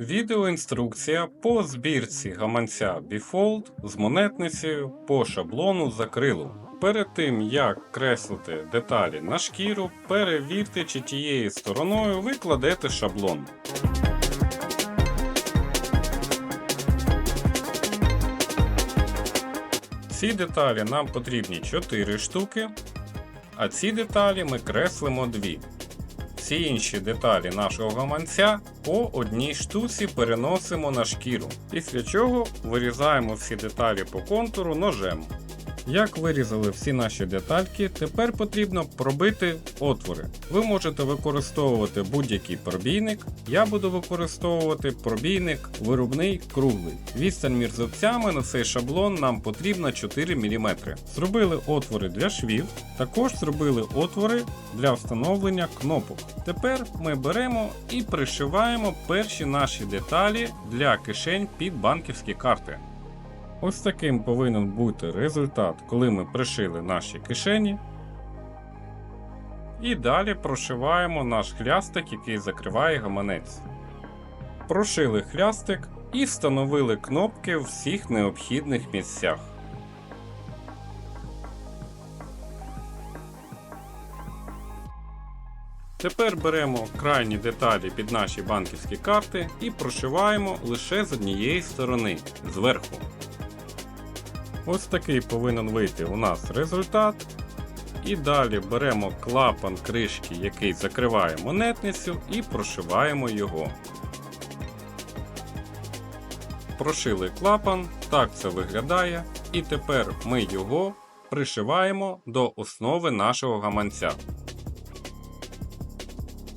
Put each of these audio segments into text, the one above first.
Відеоінструкція по збірці гаманця Bifold з монетницею по шаблону з акрилу. Перед тим як креслити деталі на шкіру, перевірте, чи тією стороною ви кладете шаблон. Ці деталі нам потрібні 4 штуки, а ці деталі ми креслимо 2. Всі інші деталі нашого гаманця по одній штуці переносимо на шкіру, після чого вирізаємо всі деталі по контуру ножем. Як вирізали всі наші детальки, тепер потрібно пробити отвори. Ви можете використовувати будь-який пробійник. Я буду використовувати пробійник виробний круглий. Відстань між зубцями на цей шаблон нам потрібно 4 мм. Зробили отвори для швів, також зробили отвори для встановлення кнопок. Тепер ми беремо і пришиваємо перші наші деталі для кишень під банківські карти. Ось таким повинен бути результат, коли ми пришили наші кишені. І далі прошиваємо наш хлястик, який закриває гаманець. Прошили хлястик і встановили кнопки в всіх необхідних місцях. Тепер беремо крайні деталі під наші банківські карти і прошиваємо лише з однієї сторони зверху. Ось такий повинен вийти у нас результат. І далі беремо клапан кришки, який закриває монетницю, і прошиваємо його. Прошили клапан, так це виглядає. І тепер ми його пришиваємо до основи нашого гаманця.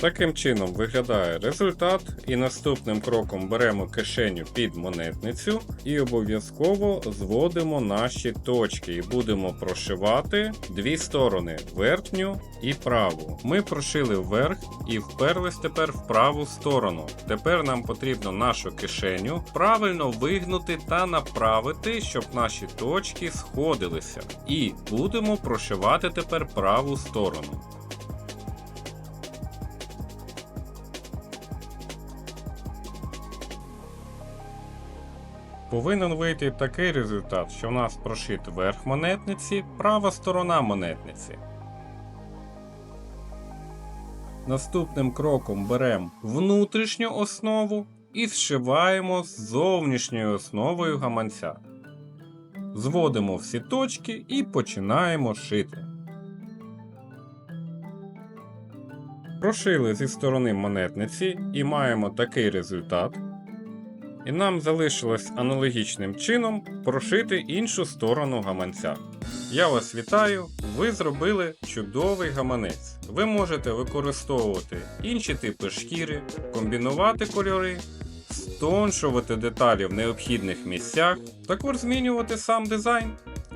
Таким чином виглядає результат, і наступним кроком беремо кишеню під монетницю і обов'язково зводимо наші точки і будемо прошивати дві сторони верхню і праву. Ми прошили вверх і вперлись тепер в праву сторону. Тепер нам потрібно нашу кишеню правильно вигнути та направити, щоб наші точки сходилися. І будемо прошивати тепер праву сторону. Повинен вийти такий результат, що в нас прошит верх монетниці, права сторона монетниці. Наступним кроком беремо внутрішню основу і зшиваємо з зовнішньою основою гаманця. Зводимо всі точки і починаємо шити. Прошили зі сторони монетниці і маємо такий результат. І нам залишилось аналогічним чином прошити іншу сторону гаманця. Я вас вітаю! Ви зробили чудовий гаманець. Ви можете використовувати інші типи шкіри, комбінувати кольори, стоншувати деталі в необхідних місцях, також змінювати сам дизайн.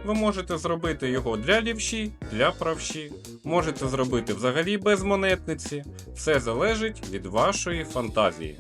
Ви можете зробити його для лівші, для правші, можете зробити взагалі без монетниці. Все залежить від вашої фантазії.